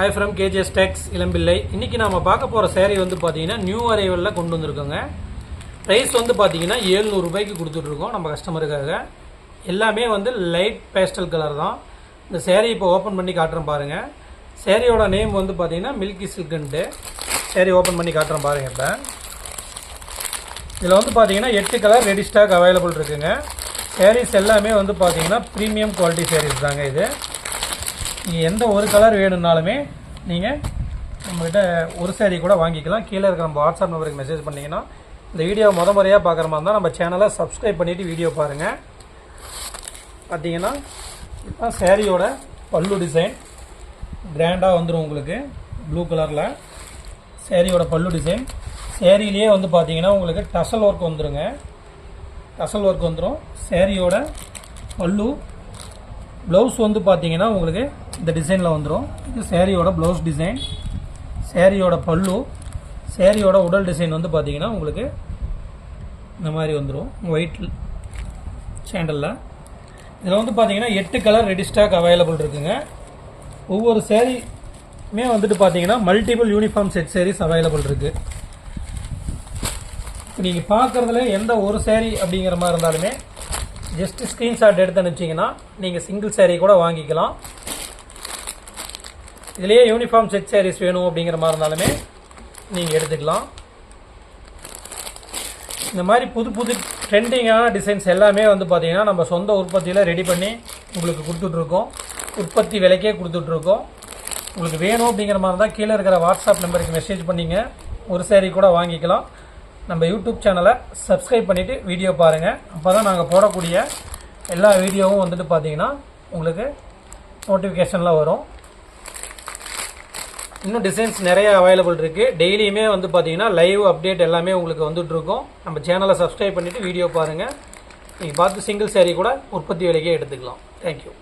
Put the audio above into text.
I from KGS tex Elampillai இன்றைக்கி நாம் பார்க்க போகிற சேரீ வந்து பார்த்தீங்கன்னா நியூ அரைவலில் கொண்டு வந்திருக்கோங்க. ப்ரைஸ் வந்து பார்த்தீங்கன்னா ரூபாய்க்கு கொடுத்துட்ருக்கோம் நம்ம கஸ்டமருக்காக எல்லாமே வந்து லைட் பேஸ்டல் கலர் தான். இந்த சேரீ இப்போ ஓப்பன் பண்ணி காட்டுறேன் பாருங்கள் சேரீயோட நேம் வந்து பார்த்தீங்கன்னா மில்கி சில்குன்ட்டு சேரீ ஓப்பன் பண்ணி காட்டுறேன் பாருங்கள் இப்போ. இதில் வந்து பார்த்தீங்கன்னா எட்டு கலர் ரெடி ஸ்டாக் அவைலபிள் இருக்குதுங்க சேரீஸ் எல்லாமே வந்து பார்த்தீங்கன்னா ப்ரீமியம் குவாலிட்டி சேரீஸ் தாங்க இது. நீங்கள் எந்த ஒரு கலர் வேணும்னாலுமே நீங்கள் நம்மக்கிட்ட ஒரு சேரீ கூட வாங்கிக்கலாம். கீழே இருக்கிற நம்ம வாட்ஸ்அப் நம்பருக்கு மெசேஜ் பண்ணிங்கன்னா இந்த வீடியோ முத முறையாக பார்க்குற மாதிரி இருந்தால் நம்ம சேனலை சப்ஸ்கிரைப் பண்ணிவிட்டு வீடியோ பாருங்கள் பார்த்தீங்கன்னா இதுதான் சேரீயோட பல்லு டிசைன் கிராண்டாக வந்துடும் உங்களுக்கு ப்ளூ கலரில் சேரீயோட பல்லு டிசைன் சேரீலேயே வந்து பார்த்தீங்கன்னா உங்களுக்கு டசல் ஒர்க் வந்துருங்க. டசல் ஒர்க் வந்துடும் சேரீயோட பல்லு ப்ளவுஸ் வந்து பார்த்தீங்கன்னா உங்களுக்கு இந்த டிசைனில் வந்துடும் இது சேரீயோட ப்ளவுஸ் டிசைன் சேரீயோட பல்லு சேரீயோட உடல் டிசைன் வந்து பார்த்தீங்கன்னா உங்களுக்கு இந்த மாதிரி வந்துடும் ஒயிட் சேண்டலில் இதில் வந்து பார்த்தீங்கன்னா எட்டு கலர் ரெடி ஸ்டாக் அவைலபிள் இருக்குங்க. ஒவ்வொரு சேரீமே வந்துட்டு பார்த்தீங்கன்னா multiple uniform set saris available இருக்குது இப்போ நீங்கள் பார்க்குறதுல எந்த ஒரு சேரீ அப்படிங்கிற மாதிரி இருந்தாலுமே ஜஸ்ட் ஸ்க்ரீன்ஷாட் எடுத்து அனுப்பிச்சிங்கன்னா நீங்கள் சிங்கிள் சேரீ கூட வாங்கிக்கலாம். இதுலேயே யூனிஃபார்ம் செட் சேரீஸ் வேணும் அப்படிங்கிற மாதிரி இருந்தாலுமே நீங்கள் எடுத்துக்கலாம். இந்த மாதிரி புது புது ட்ரெண்டிங்கான டிசைன்ஸ் எல்லாமே வந்து பார்த்தீங்கன்னா நம்ம சொந்த உற்பத்தியில் ரெடி பண்ணி உங்களுக்கு கொடுத்துட்ருக்கோம். உற்பத்தி விலைக்கே கொடுத்துட்ருக்கோம். உங்களுக்கு வேணும் அப்படிங்கிற மாதிரி தான் கீழே இருக்கிற வாட்ஸ்அப் நம்பருக்கு மெசேஜ் பண்ணிங்க. ஒரு சேரீ கூட வாங்கிக்கலாம். நம்ம யூடியூப் சேனலை சப்ஸ்கிரைப் பண்ணிவிட்டு வீடியோ பாருங்கள் அப்போ தான் நாங்கள் போடக்கூடிய எல்லா வீடியோவும் வந்துட்டு பார்த்தீங்கன்னா உங்களுக்கு நோட்டிஃபிகேஷனில் வரும். இன்னும் டிசைன்ஸ் நிறைய அவைலபிள் இருக்குது டெய்லியுமே வந்து பார்த்தீங்கன்னா லைவ் அப்டேட் எல்லாமே உங்களுக்கு வந்துட்டு நம்ம சேனலை சப்ஸ்கிரைப் பண்ணிவிட்டு வீடியோ பாருங்கள் நீங்கள் பார்த்து சிங்கிள் சேரீ கூட உற்பத்தி விலைக்கே எடுத்துக்கலாம். தேங்க்யூ